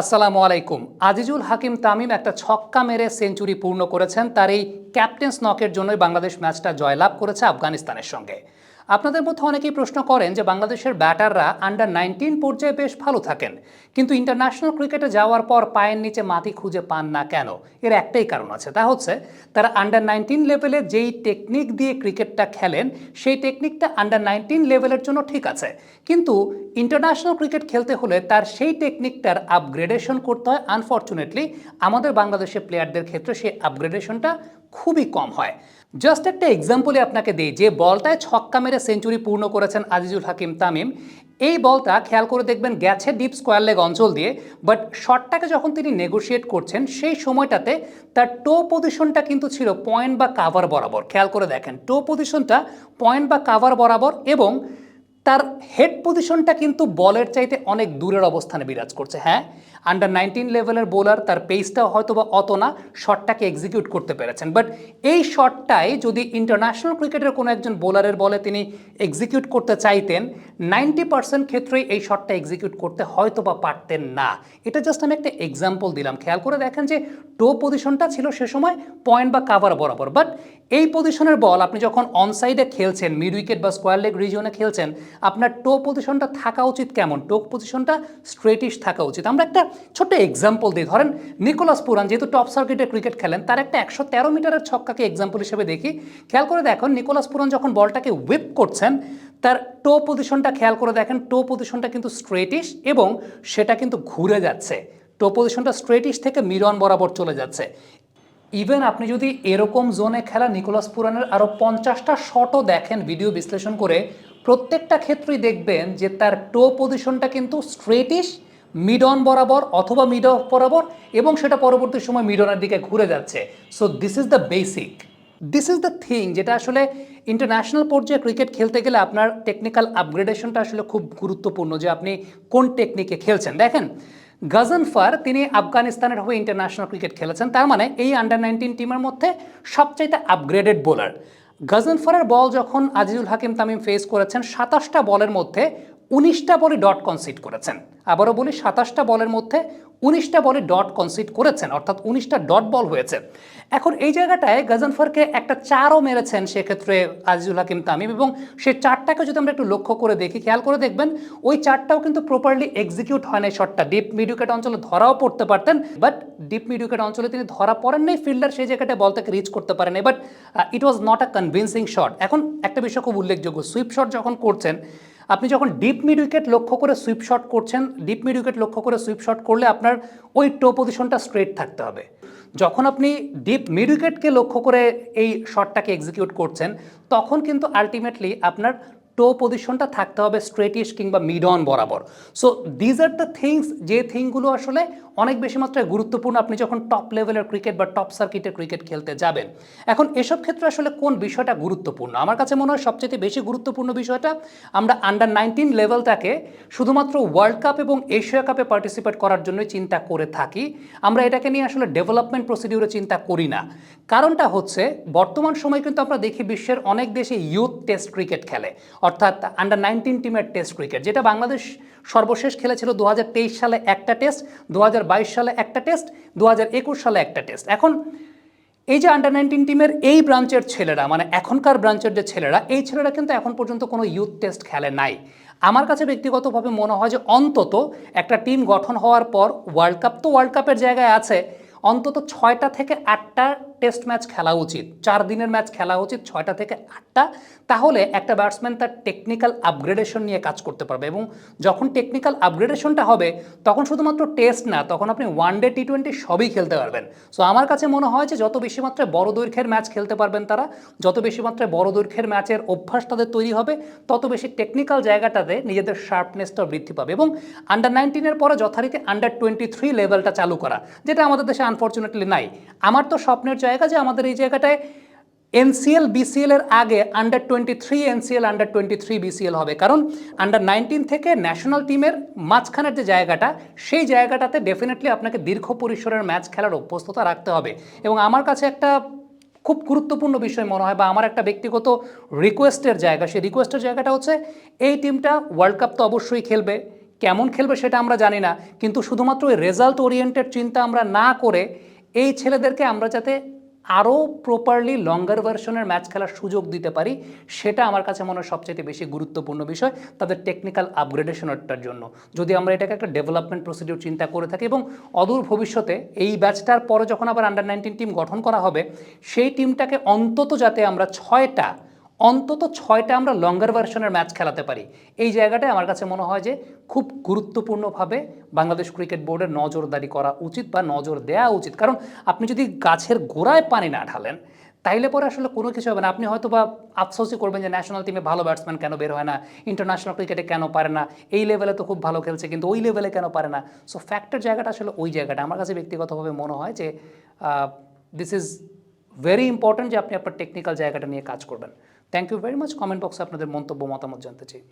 আসসালামু আলাইকুম। আজিজুল হাকিম তামিম একটা ছক্কা মেরে সেঞ্চুরি পূর্ণ করেছেন। তার এই ক্যাপ্টেন্স নকের জন্যই বাংলাদেশ ম্যাচটা জয়লাভ করেছে আফগানিস্তানের সঙ্গে। আপনাদের মধ্যে অনেকেই প্রশ্ন করেন যে বাংলাদেশের ব্যাটাররা আন্ডার নাইনটিন পর্যায়ে বেশ ভালো থাকেন, কিন্তু ইন্টারন্যাশনাল ক্রিকেটে যাওয়ার পর পায়ের নিচে মাটি খুঁজে পান না কেন? এর একটাই কারণ আছে, তা হচ্ছে তারা আন্ডার নাইনটিন লেভেলে যেই টেকনিক দিয়ে ক্রিকেটটা খেলেন, সেই টেকনিকটা আন্ডার নাইনটিন লেভেলের জন্য ঠিক আছে। কিন্তু ইন্টারন্যাশনাল ক্রিকেট খেলতে হলে তার সেই টেকনিকটার আপগ্রেডেশন করতে হয়। আনফর্চুনেটলি আমাদের বাংলাদেশের প্লেয়ারদের ক্ষেত্রে সেই আপগ্রেডেশনটা খুবই কম হয়। জাস্ট একটা এক্সাম্পলই আপনাকে দিই, যে বলটায় ছক্কা মেরে সেঞ্চুরি পূর্ণ করেছেন আজিজুল হাকিম তামিম। এই বলটা খেয়াল করে দেখবেন গেছে ডিপ স্কোয়ার লেগ অঞ্চল দিয়ে বাট শটটাকে যখন তিনি নেগোশিয়েট করছেন, সেই সময়টাতে তার টো পজিশনটা কিন্তু ছিল পয়েন্ট বা কাভার বরাবর। খেয়াল করে দেখেন টো পজিশনটা পয়েন্ট বা কাভার বরাবর এবং তার হেড পজিশনটা কিন্তু বলের চাইতে অনেক দূরের অবস্থানে বিরাজ করছে হ্যাঁ? আন্ডার নাইনটিন লেভেলের বোলার তার পেসটাও হয়তো বা অত না শটটাকে এক্সিকিউট করতে পেরেছেন। বাট এই শটটাই যদি ইন্টারন্যাশনাল ক্রিকেটের কোনো একজন বোলারের বলে তিনি এক্সিকিউট করতে চাইতেন নাইনটি পার্সেন্ট ক্ষেত্রেই এই শটটা এক্সিকিউট করতে হয়তো বা পারতেন না। এটা জাস্ট আমি একটা এক্সাম্পল দিলাম। খেয়াল করে দেখেন যে টো পজিশনটা ছিল সে সময় পয়েন্ট বা কাভার বরাবর। বাট এই পজিশনের বল আপনি যখন অনসাইডে খেলছেন মিড উইকেট বা স্কোয়ার লেগ রিজিয়নে খেলছেন আপনার টো পজিশনটা থাকা উচিত কেমন? টো পজিশনটা স্ট্রেটিশ থাকা উচিত। আমরা একটা ছোট্ট এক্সাম্পল দিই ধরেন নিকোলাস পুরান যেহেতু টপ সার্কিটে ক্রিকেট খেলেন, তার একটা একশো তেরো মিটারের ছক্কাকে এক্সাম্পল হিসেবে দেখি। খেয়াল করে দেখুন, নিকোলাস পুরান যখন বলটাকে হুইপ করছেন, তার টো পজিশনটা খেয়াল করে দেখেন টো পজিশনটা কিন্তু স্ট্রেটিশ এবং সেটা কিন্তু ঘুরে যাচ্ছে। টো পজিশনটা স্ট্রেটিশ থেকে মিরন বরাবর চলে যাচ্ছে। ইভেন আপনি যদি এরকম জোনে খেলা নিকোলাস পুরানের আরও পঞ্চাশটা শটও দেখেন ভিডিও বিশ্লেষণ করে প্রত্যেকটা ক্ষেত্রেই দেখবেন যে তার টো পজিশনটা কিন্তু স্ট্রেটিশ মিড অন বরাবর অথবা মিড অফ বরাবর এবং সেটা পরবর্তী সময় মিড অনের দিকে ঘুরে যাচ্ছে। So this is the basic this is the thing যেটা আসলে ইন্টারন্যাশনাল পর্যায়ে ক্রিকেট খেলতে গেলে আপনার টেকনিক্যাল আপগ্রেডেশনটা আসলে খুব গুরুত্বপূর্ণ যে আপনি কোন টেকনিকে খেলছেন। দেখেন গজনফার তিনি আফগানিস্তানের হয়ে ইন্টারন্যাশনাল ক্রিকেট খেলেছেন। তার মানে এই আন্ডার নাইনটিন টিমের মধ্যে সবচাইতে আপগ্রেডেড বোলার গজনফারের বল যখন আজিজুল হাকিম তামিম ফেস করেছেন সাতাশটা বলের মধ্যে উনিশটা বলে ডট কনসিড করেছেন। আবারও বলি, সাতাশটা বলের মধ্যে উনিশটা বলে ডট কনসিড করেছেন, অর্থাৎ উনিশটা ডট বল হয়েছে। এখন এই জায়গাটায় গজনফারকে একটা চারও মেরেছেন সেক্ষেত্রে আজিজুল হাকিম তামিম, এবং সেই চারটাকে যদি আমরা একটু লক্ষ্য করে দেখি, খেয়াল করে দেখবেন, ওই চারটাও কিন্তু প্রপারলি এক্সিকিউট হয় না শটটা ডিপ মিডিউকেট অঞ্চলে ধরাও পড়তে পারতেন বাট ডিপ মিডিউকেট অঞ্চলে তিনি ধরা পড়েন নাই ফিল্ডার সেই জায়গাটায় বলটাকে রিচ করতে পারেন but it was not a convincing shot এখন একটা বিষয় খুব উল্লেখযোগ্য সুইপ শট যখন করছেন আপনি যখন ডিপ মিড উইকেট লক্ষ্য করে সুইপ শট করছেন ডিপ মিড উইকেট লক্ষ্য করে সুইপ শট করলে আপনার ওই টো পজিশনটা স্ট্রেট থাকতে হবে। যখন আপনি ডিপ মিড উইকেটকে লক্ষ্য করে এই শটটাকে এক্সিকিউট করছেন, তখন কিন্তু আলটিমেটলি আপনার টো পজিশনটা থাকতে হবে স্ট্রেটিশ কিংবা মিড অন বরাবর। So these are the things যে থিংগুলো আসলে অনেক বেশি মাত্রায় গুরুত্বপূর্ণ আপনি যখন টপ লেভেলের ক্রিকেট বা টপ সার্কিটের ক্রিকেট খেলতে যাবেন। এখন এসব ক্ষেত্রে আসলে কোন বিষয়টা গুরুত্বপূর্ণ? আমার কাছে মনে হয় সবচেয়ে বেশি গুরুত্বপূর্ণ বিষয়টা আমরা আন্ডার নাইনটিন লেভেলটাকে শুধুমাত্র ওয়ার্ল্ড কাপ এবং এশিয়া কাপে পার্টিসিপেট করার জন্যই চিন্তা করে থাকি। আমরা এটাকে নিয়ে আসলে ডেভেলপমেন্ট প্রসিডিউরে চিন্তা করি না। কারণটা হচ্ছে, বর্তমান সময় কিন্তু আমরা দেখি বিশ্বের অনেক দেশে ইউথ টেস্ট ক্রিকেট খেলে। অর্থাৎ আন্ডার নাইনটিন টিমের টেস্ট ক্রিকেট যেটা বাংলাদেশ সর্বশেষ খেলেছিল দু হাজার তেইশ সালে একটা টেস্ট দু হাজার বাইশ সালে একটা টেস্ট দু হাজার একুশ সালে একটা টেস্ট এখন এই যে আন্ডার নাইনটিন টিমের এই ব্রাঞ্চের ছেলেরা মানে এখনকার ব্রাঞ্চের যে ছেলেরা, এই ছেলেরা কিন্তু এখন পর্যন্ত কোনো ইউথ টেস্ট খেলে নাই। আমার কাছে ব্যক্তিগতভাবে মনে হয় যে অন্তত একটা টিম গঠন হওয়ার পর ওয়ার্ল্ড কাপ তো ওয়ার্ল্ড কাপের জায়গায় আছে, অন্তত ছয়টা থেকে আটটা টেস্ট ম্যাচ খেলা উচিত। চার দিনের ম্যাচ খেলা উচিত, ছয়টা থেকে আটটা। তাহলে একটা ব্যাটসম্যান তার টেকনিক্যাল আপগ্রেডেশন নিয়ে কাজ করতে পারবে এবং যখন টেকনিক্যাল আপগ্রেডেশনটা হবে, তখন শুধুমাত্র টেস্ট না, তখন আপনি ওয়ান ডে টি টোয়েন্টি সবই খেলতে পারবেন। সো আমার কাছে মনে হয় যে যত বেশি মাত্রায় বড় দৈর্ঘ্যের ম্যাচ খেলতে পারবেন তারা, যত বেশি মাত্রায় বড় দৈর্ঘ্যের ম্যাচের অভ্যাস তাদের তৈরি হবে, তত বেশি টেকনিক্যাল জায়গাটাতে নিজেদের শার্পনেসটা বৃদ্ধি পাবে এবং আন্ডার নাইনটিনের পরে যথারীতি আন্ডার টোয়েন্টি থ্রি লেভেলটা চালু করা, যেটা আমাদের দেশে আনফর্চুনেটলি নাই। আমার তো স্বপ্নের জায়গা যে আমাদের এই জায়গাটায় এনসিএল, বিসিএল এর আগে under twenty three NCL under twenty three BCL হবে। কারণ আন্ডার নাইনটিন থেকে ন্যাশনাল টিমের মাঝখানের যে জায়গাটা, সেই জায়গাটাতে ডেফিনেটলি আপনাকে দীর্ঘ পরিসরের ম্যাচ খেলার অভ্যস্ততা রাখতে হবে। এবং আমার কাছে একটা খুব গুরুত্বপূর্ণ বিষয় মনে হয় বা আমার একটা ব্যক্তিগত রিকোয়েস্টের জায়গা, সেই রিকোয়েস্টের জায়গাটা হচ্ছে এই টিমটা ওয়ার্ল্ড কাপ তো অবশ্যই খেলবে। কেমন খেলবে সেটা আমরা জানি না। কিন্তু শুধুমাত্র ওই রেজাল্ট ওরিয়েন্টেড চিন্তা আমরা না করে এই ছেলেদেরকে আমরা যাতে আরও প্রপারলি লঙ্গার ভার্সনের ম্যাচ খেলার সুযোগ দিতে পারি, সেটা আমার কাছে মনে হয় সবচেয়ে বেশি গুরুত্বপূর্ণ বিষয় তাদের টেকনিক্যাল আপগ্রেডেশনটার জন্য। যদি আমরা এটাকে একটা ডেভেলপমেন্ট প্রসিডিউর চিন্তা করে থাকি এবং অদূর ভবিষ্যতে এই ব্যাচটার পরে যখন আবার আন্ডার নাইনটিন টিম গঠন করা হবে, সেই টিমটাকে অন্তত যাতে আমরা ছয়টা অন্তত ছয়টা আমরা লঙ্গার ভার্সনের ম্যাচ খেলাতে পারি। এই জায়গাটায় আমার কাছে মনে হয় যে খুব গুরুত্বপূর্ণভাবে বাংলাদেশ ক্রিকেট বোর্ডের নজরদারি করা উচিত বা নজর দেওয়া উচিত। কারণ আপনি যদি গাছের গোড়ায় পানি না ঢালেন, তাইলে পরে আসলে কোনো কিছু হবে না। আপনি হয়তো বা আফসোসই করবেন যে ন্যাশনাল টিমে ভালো ব্যাটসম্যান কেন বের হয় না? ইন্টারন্যাশনাল ক্রিকেটে কেন পারে না? এই লেভেলে তো খুব ভালো খেলছে, কিন্তু ওই লেভেলে কেন পারে না? সো ফ্যাক্টর জায়গাটা আসলে ওই জায়গাটা। আমার কাছে ব্যক্তিগতভাবে মনে হয় যে দিস ইজ ভেরি ইম্পর্ট্যান্ট যে আপনি আপনার টেকনিক্যাল জায়গাটা নিয়ে কাজ করবেন। Thank you very much comment বক্সে আপনাদের মন্তব্য, মতামত জানতে চাই।